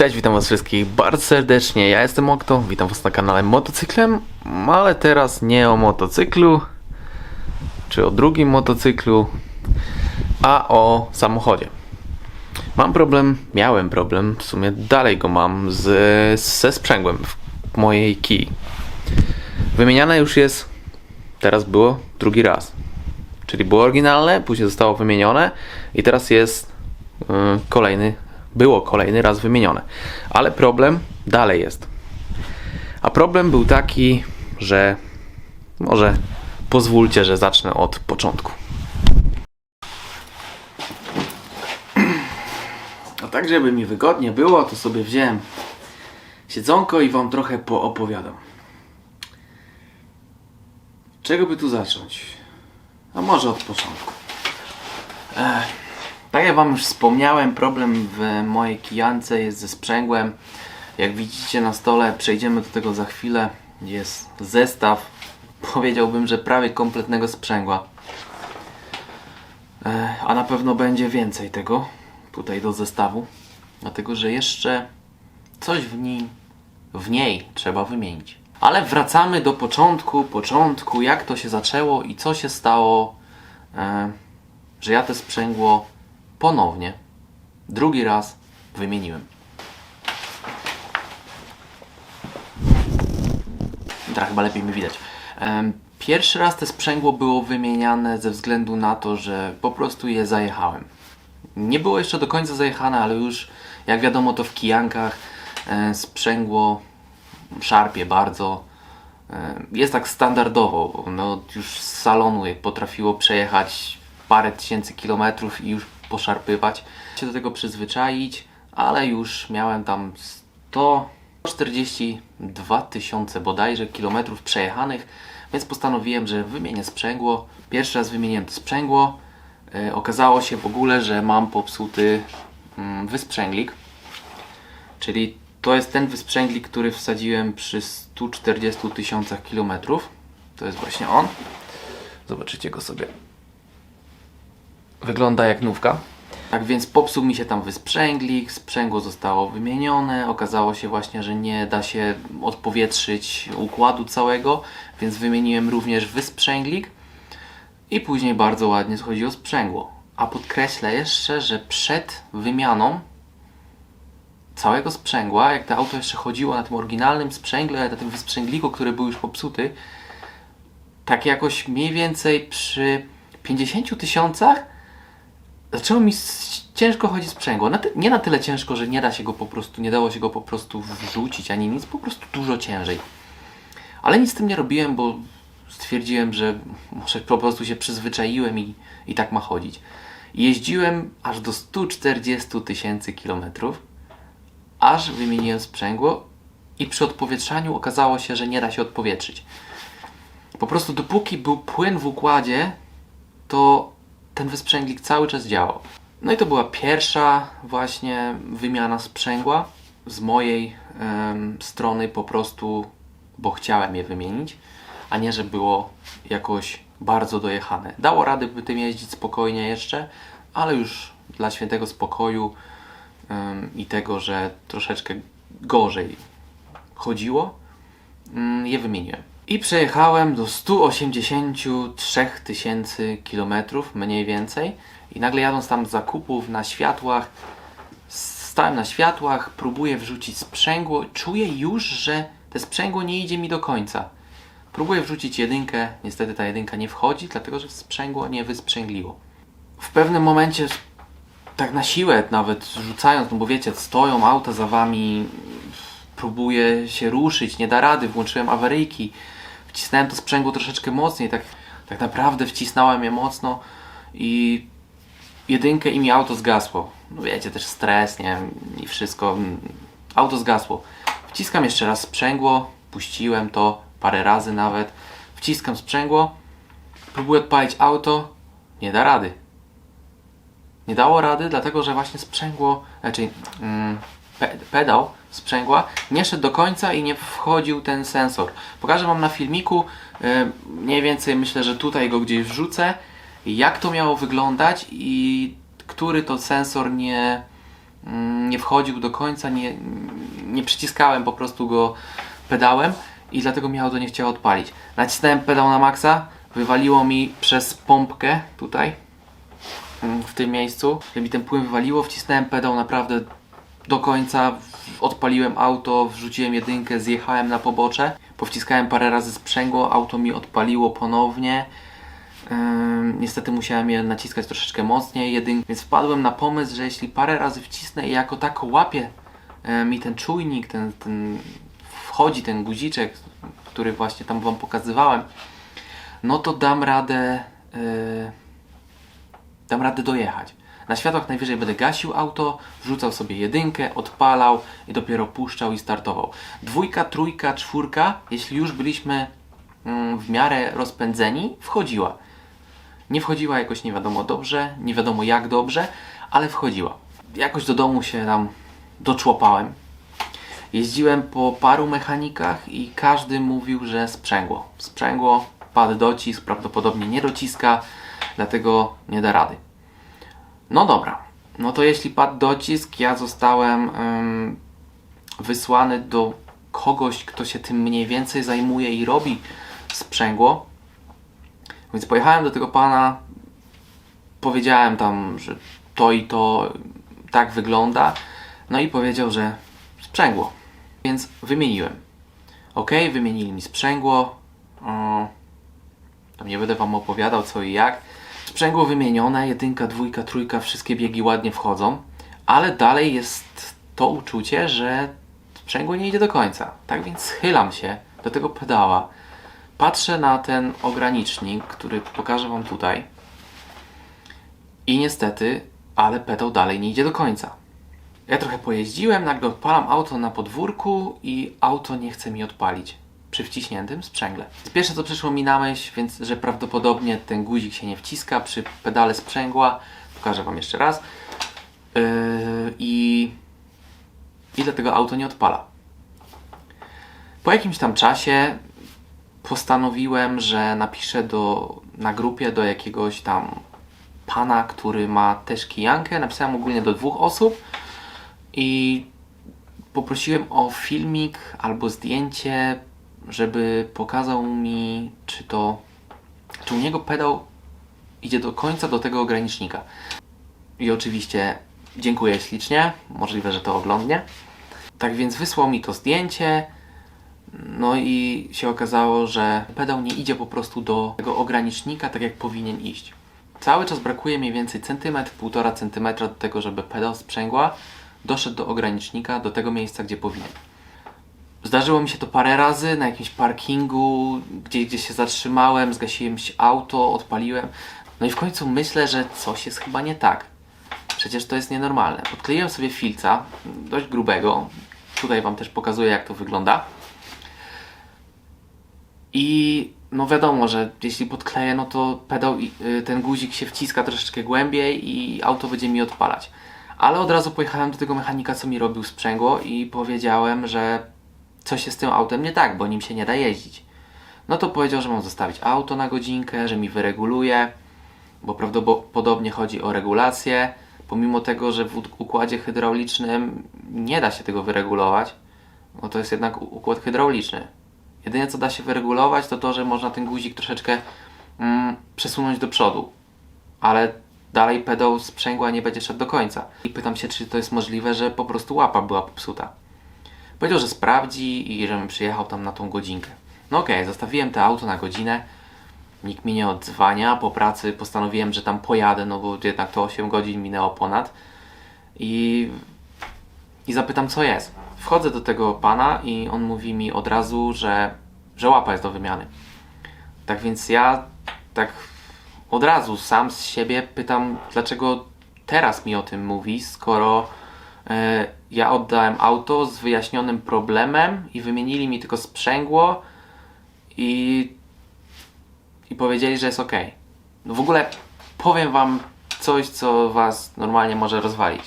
Cześć, witam was wszystkich bardzo serdecznie. Ja jestem Okto, witam was na kanale Motocyklem, ale teraz nie o motocyklu, czy o drugim motocyklu, a o samochodzie. Mam problem, miałem problem, w sumie dalej go mam z, ze sprzęgłem w mojej kij. Wymieniane już jest, teraz było drugi raz. Czyli było oryginalne, później zostało wymienione i teraz jest yy, kolejny, było kolejny raz wymienione. Ale problem dalej jest. A problem był taki, że może pozwólcie, że zacznę od początku. A tak, żeby mi wygodnie było, to sobie wziąłem siedzonko i wam trochę poopowiadam. Czego by tu zacząć? A może od początku. Ech, tak jak Wam już wspomniałem, problem w mojej kijance jest ze sprzęgłem. Jak widzicie na stole, przejdziemy do tego za chwilę. Jest zestaw, powiedziałbym, że prawie kompletnego sprzęgła. Ech, a na pewno będzie więcej tego tutaj do zestawu. Dlatego, że jeszcze coś w niej, w niej trzeba wymienić. Ale wracamy do początku, początku, jak to się zaczęło i co się stało, e, że ja to sprzęgło ponownie, drugi raz wymieniłem. Teraz chyba lepiej mi widać. Pierwszy raz te sprzęgło było wymieniane ze względu na to, że po prostu je zajechałem. Nie było jeszcze do końca zajechane, ale już jak wiadomo to w kijankach e, sprzęgło szarpie bardzo. E, Jest tak standardowo. No, już z salonu potrafiło przejechać parę tysięcy kilometrów i już poszarpywać. Się do tego przyzwyczaić, ale już miałem tam 142 tysiące bodajże kilometrów przejechanych, więc postanowiłem, że wymienię sprzęgło. Pierwszy raz wymieniłem to sprzęgło. E, Okazało się w ogóle, że mam popsuty mm, wysprzęglik. Czyli to jest ten wysprzęglik, który wsadziłem przy 140 tysiącach kilometrów. To jest właśnie on. Zobaczycie go sobie. Wygląda jak nówka. Tak więc popsuł mi się tam wysprzęglik, sprzęgło zostało wymienione. Okazało się właśnie, że nie da się odpowietrzyć układu całego, więc wymieniłem również wysprzęglik. I później bardzo ładnie schodziło sprzęgło. A podkreślę jeszcze, że przed wymianą całego sprzęgła, jak to auto jeszcze chodziło na tym oryginalnym sprzęgle, na tym wysprzęgliku, który był już popsuty, tak jakoś mniej więcej przy 50 tysiącach zaczęło mi ciężko chodzić sprzęgło. Na nie na tyle ciężko, że nie da się go po prostu, nie dało się go po prostu wrzucić ani nic, po prostu dużo ciężej. Ale nic z tym nie robiłem, bo stwierdziłem, że może po prostu się przyzwyczaiłem i, i tak ma chodzić. Jeździłem aż do 140 tysięcy kilometrów aż wymieniłem sprzęgło i przy odpowietrzaniu okazało się, że nie da się odpowietrzyć. Po prostu dopóki był płyn w układzie, to ten wysprzęglik cały czas działał. No i to była pierwsza właśnie wymiana sprzęgła z mojej strony po prostu, bo chciałem je wymienić, a nie, że było jakoś bardzo dojechane. Dało rady by tym jeździć spokojnie jeszcze, ale już dla świętego spokoju i tego, że troszeczkę gorzej chodziło, ym, je wymieniłem. I przejechałem do 183 tysięcy kilometrów, mniej więcej. I nagle jadąc tam z zakupów na światłach, stałem na światłach, próbuję wrzucić sprzęgło, czuję już, że te sprzęgło nie idzie mi do końca. Próbuję wrzucić jedynkę, niestety ta jedynka nie wchodzi, dlatego że sprzęgło nie wysprzęgliło. W pewnym momencie tak na siłę nawet rzucając, no bo wiecie, stoją auta za wami, próbuję się ruszyć, nie da rady, włączyłem awaryjki, wcisnąłem to sprzęgło troszeczkę mocniej, tak, tak naprawdę wcisnąłem je mocno i jedynkę i mi auto zgasło. No wiecie, też stres, nie i wszystko, auto zgasło. Wciskam jeszcze raz sprzęgło, puściłem to parę razy nawet, wciskam sprzęgło, próbuję odpalić auto, nie da rady. Nie dało rady, dlatego że właśnie sprzęgło, znaczy mm, pedał sprzęgła nie szedł do końca i nie wchodził ten sensor. Pokażę Wam na filmiku, y, mniej więcej myślę, że tutaj go gdzieś wrzucę, jak to miało wyglądać i który to sensor nie, mm, nie wchodził do końca, nie, nie przyciskałem po prostu go pedałem i dlatego mi auto nie chciało odpalić. Nacisnąłem pedał na maksa, wywaliło mi przez pompkę tutaj, mm, w tym miejscu, mi ten płyn wywaliło, wcisnąłem pedał naprawdę do końca, odpaliłem auto, wrzuciłem jedynkę, zjechałem na pobocze, powciskałem parę razy sprzęgło, auto mi odpaliło ponownie. Niestety musiałem je naciskać troszeczkę mocniej, jedyn... więc wpadłem na pomysł, że jeśli parę razy wcisnę i jako tako łapie e, mi ten czujnik, ten, ten wchodzi ten guziczek, który właśnie tam Wam pokazywałem, no to dam radę, e, dam radę dojechać. Na światłach najwyżej będę gasił auto, wrzucał sobie jedynkę, odpalał i dopiero puszczał i startował. Dwójka, trójka, czwórka, jeśli już byliśmy mm, w miarę rozpędzeni, wchodziła. Nie wchodziła jakoś nie wiadomo dobrze, nie wiadomo jak dobrze, ale wchodziła. Jakoś do domu się tam doczłopałem. Jeździłem po paru mechanikach i każdy mówił, że sprzęgło. Sprzęgło, padł docisk, prawdopodobnie nie dociska, dlatego nie da rady. No dobra, no to jeśli padł docisk, ja zostałem ym, wysłany do kogoś, kto się tym mniej więcej zajmuje i robi sprzęgło. Więc pojechałem do tego pana, powiedziałem tam, że to i to tak wygląda. No i powiedział, że sprzęgło. Więc wymieniłem. Ok, wymienili mi sprzęgło. O, tam nie będę wam opowiadał co i jak. Sprzęgło wymienione, jedynka, dwójka, trójka, wszystkie biegi ładnie wchodzą, ale dalej jest to uczucie, że sprzęgło nie idzie do końca. Tak więc schylam się do tego pedała, patrzę na ten ogranicznik, który pokażę wam tutaj i niestety, ale pedał dalej nie idzie do końca. Ja trochę pojeździłem, nagle odpalam auto na podwórku i auto nie chce mi odpalić przy wciśniętym sprzęgle. Pierwsze co przyszło mi na myśl, więc że prawdopodobnie ten guzik się nie wciska przy pedale sprzęgła. Pokażę Wam jeszcze raz. Yy, I, I dlatego auto nie odpala. Po jakimś tam czasie postanowiłem, że napiszę do, na grupie do jakiegoś tam pana, który ma też kijankę. Napisałem ogólnie do dwóch osób i poprosiłem o filmik albo zdjęcie, żeby pokazał mi, czy to, czy u niego pedał idzie do końca do tego ogranicznika. I oczywiście dziękuję ślicznie, możliwe, że to oglądnie. Tak więc wysłał mi to zdjęcie, no i się okazało, że pedał nie idzie po prostu do tego ogranicznika tak jak powinien iść. Cały czas brakuje mniej więcej centymetr, półtora centymetra do tego, żeby pedał sprzęgła doszedł do ogranicznika, do tego miejsca, gdzie powinien. Zdarzyło mi się to parę razy na jakimś parkingu, gdzie, gdzie się zatrzymałem, zgasiłem się auto, odpaliłem. No i w końcu myślę, że coś jest chyba nie tak. Przecież to jest nienormalne. Podkleiłem sobie filca, dość grubego. Tutaj Wam też pokazuję, jak to wygląda. I no wiadomo, że jeśli podkleję, no to pedał, y, ten guzik się wciska troszeczkę głębiej i auto będzie mi odpalać. Ale od razu pojechałem do tego mechanika, co mi robił sprzęgło i powiedziałem, że coś jest z tym autem nie tak, bo nim się nie da jeździć. No to powiedział, że mam zostawić auto na godzinkę, że mi wyreguluje, bo prawdopodobnie chodzi o regulację, pomimo tego, że w uk- układzie hydraulicznym nie da się tego wyregulować, bo to jest jednak układ hydrauliczny. Jedyne co da się wyregulować to to, że można ten guzik troszeczkę mm, przesunąć do przodu, ale dalej pedał sprzęgła nie będzie szedł do końca. I pytam się, czy to jest możliwe, że po prostu łapa była popsuta. Powiedział, że sprawdzi i żebym przyjechał tam na tą godzinkę. No okej, zostawiłem to auto na godzinę. Nikt mi nie odzwania. Po pracy postanowiłem, że tam pojadę, no bo jednak to 8 godzin minęło ponad. I, i zapytam, co jest. Wchodzę do tego pana i on mówi mi od razu, że, że łapa jest do wymiany. Tak więc ja tak od razu sam z siebie pytam, dlaczego teraz mi o tym mówi, skoro e, ja oddałem auto z wyjaśnionym problemem i wymienili mi tylko sprzęgło i, i powiedzieli, że jest ok. No w ogóle powiem wam coś, co was normalnie może rozwalić.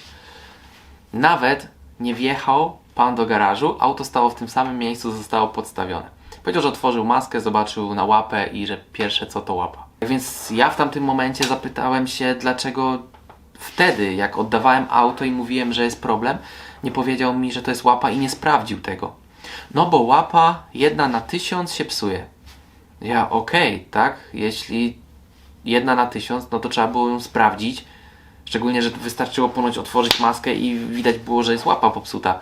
Nawet nie wjechał pan do garażu, auto stało w tym samym miejscu, zostało podstawione. Powiedział, że otworzył maskę, zobaczył na łapę i że pierwsze co to łapa. Tak Więc ja w tamtym momencie zapytałem się, dlaczego wtedy, jak oddawałem auto i mówiłem, że jest problem, nie powiedział mi, że to jest łapa i nie sprawdził tego. No bo łapa jedna na tysiąc się psuje. Ja okej, tak? Jeśli jedna na tysiąc, no to trzeba było ją sprawdzić. Szczególnie, że wystarczyło ponoć otworzyć maskę i widać było, że jest łapa popsuta.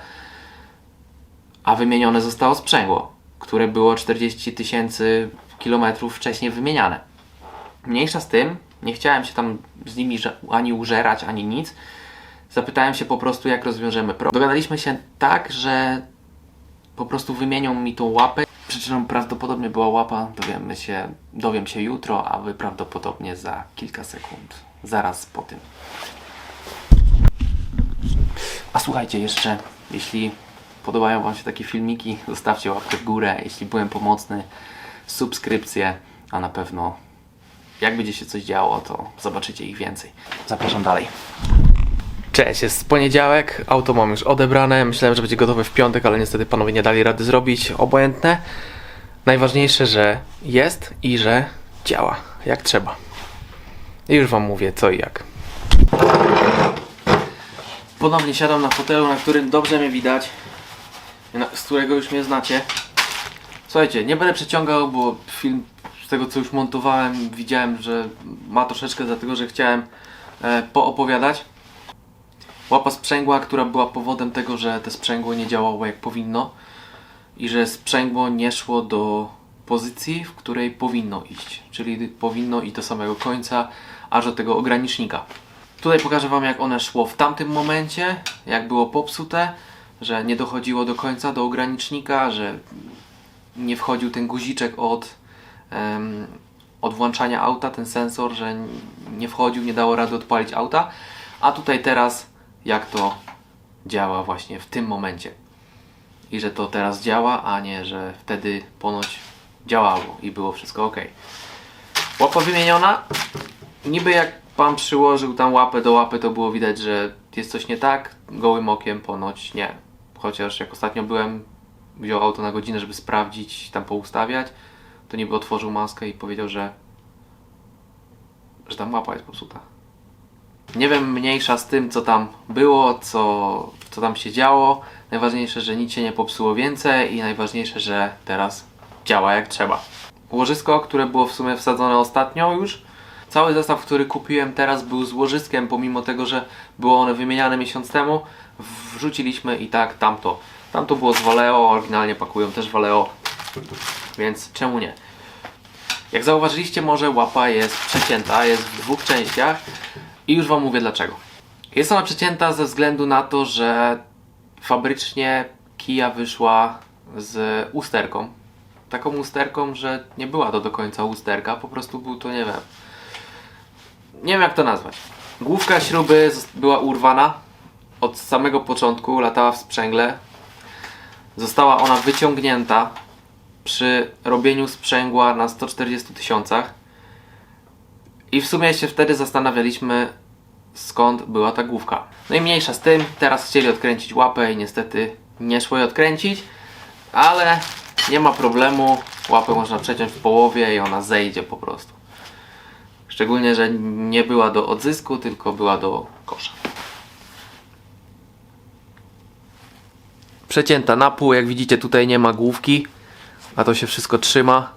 A wymienione zostało sprzęgło, które było 40 tysięcy kilometrów wcześniej wymieniane. Mniejsza z tym, nie chciałem się tam z nimi ani użerać, ani nic. Zapytałem się po prostu, jak rozwiążemy problem. Dogadaliśmy się tak, że po prostu wymienią mi tą łapę. Przyczyną prawdopodobnie była łapa, dowiemy się, dowiem się jutro, a wy prawdopodobnie za kilka sekund, zaraz po tym. A słuchajcie jeszcze, jeśli podobają Wam się takie filmiki, zostawcie łapkę w górę. Jeśli byłem pomocny, subskrypcję, a na pewno jak będzie się coś działo, to zobaczycie ich więcej. Zapraszam dalej. Cześć, jest poniedziałek, auto mam już odebrane. Myślałem, że będzie gotowe w piątek, ale niestety panowie nie dali rady zrobić. Obojętne. Najważniejsze, że jest i że działa jak trzeba. I już wam mówię co i jak. Ponownie siadam na fotelu, na którym dobrze mnie widać, z którego już mnie znacie. Słuchajcie, nie będę przeciągał, bo film z tego co już montowałem widziałem, że ma troszeczkę dlatego, że chciałem e, poopowiadać. Łapa sprzęgła, która była powodem tego, że to sprzęgło nie działało jak powinno i że sprzęgło nie szło do pozycji, w której powinno iść, czyli powinno iść do samego końca, aż do tego ogranicznika. Tutaj pokażę Wam, jak one szło w tamtym momencie, jak było popsute, że nie dochodziło do końca do ogranicznika, że nie wchodził ten guziczek od, em, od włączania auta, ten sensor, że nie wchodził, nie dało rady odpalić auta. A tutaj teraz, jak to działa właśnie w tym momencie. I że to teraz działa, a nie, że wtedy ponoć działało i było wszystko ok. Łapa wymieniona. Niby jak pan przyłożył tam łapę do łapy, to było widać, że jest coś nie tak. Gołym okiem ponoć nie. Chociaż jak ostatnio byłem, wziął auto na godzinę, żeby sprawdzić, tam poustawiać, to niby otworzył maskę i powiedział, że że tam łapa jest popsuta. Nie wiem, mniejsza z tym, co tam było, co, co tam się działo. Najważniejsze, że nic się nie popsuło więcej i najważniejsze, że teraz działa jak trzeba. Łożysko, które było w sumie wsadzone ostatnio już, cały zestaw, który kupiłem teraz był z łożyskiem, pomimo tego, że było one wymieniane miesiąc temu, wrzuciliśmy i tak tamto. Tamto było z Valeo, oryginalnie pakują też Valeo, więc czemu nie? Jak zauważyliście, może łapa jest przecięta, jest w dwóch częściach i już Wam mówię dlaczego. Jest ona przecięta ze względu na to, że fabrycznie Kia wyszła z usterką. Taką usterką, że nie była to do końca usterka, po prostu był to, nie wiem, nie wiem jak to nazwać. Główka śruby była urwana od samego początku, latała w sprzęgle. Została ona wyciągnięta przy robieniu sprzęgła na 140 tysiącach. I w sumie się wtedy zastanawialiśmy, skąd była ta główka. No i mniejsza z tym, teraz chcieli odkręcić łapę i niestety nie szło jej odkręcić, ale nie ma problemu. Łapę można przeciąć w połowie i ona zejdzie po prostu. Szczególnie, że nie była do odzysku, tylko była do kosza. Przecięta na pół, jak widzicie tutaj nie ma główki, a to się wszystko trzyma.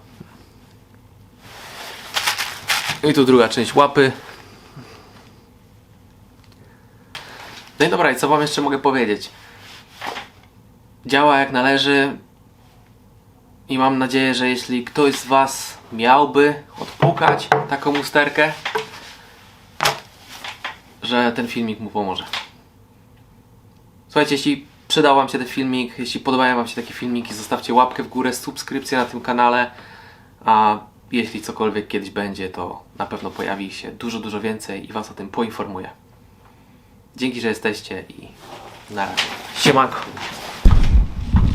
I tu druga część łapy. No i dobra, i co wam jeszcze mogę powiedzieć? Działa jak należy i mam nadzieję, że jeśli ktoś z was miałby odpukać taką usterkę, że ten filmik mu pomoże. Słuchajcie, jeśli przydał Wam się ten filmik, jeśli podobają Wam się takie filmiki, zostawcie łapkę w górę, subskrypcję na tym kanale, a jeśli cokolwiek kiedyś będzie, to na pewno pojawi się dużo, dużo więcej i Was o tym poinformuję. Dzięki, że jesteście i na razie. Siemanko.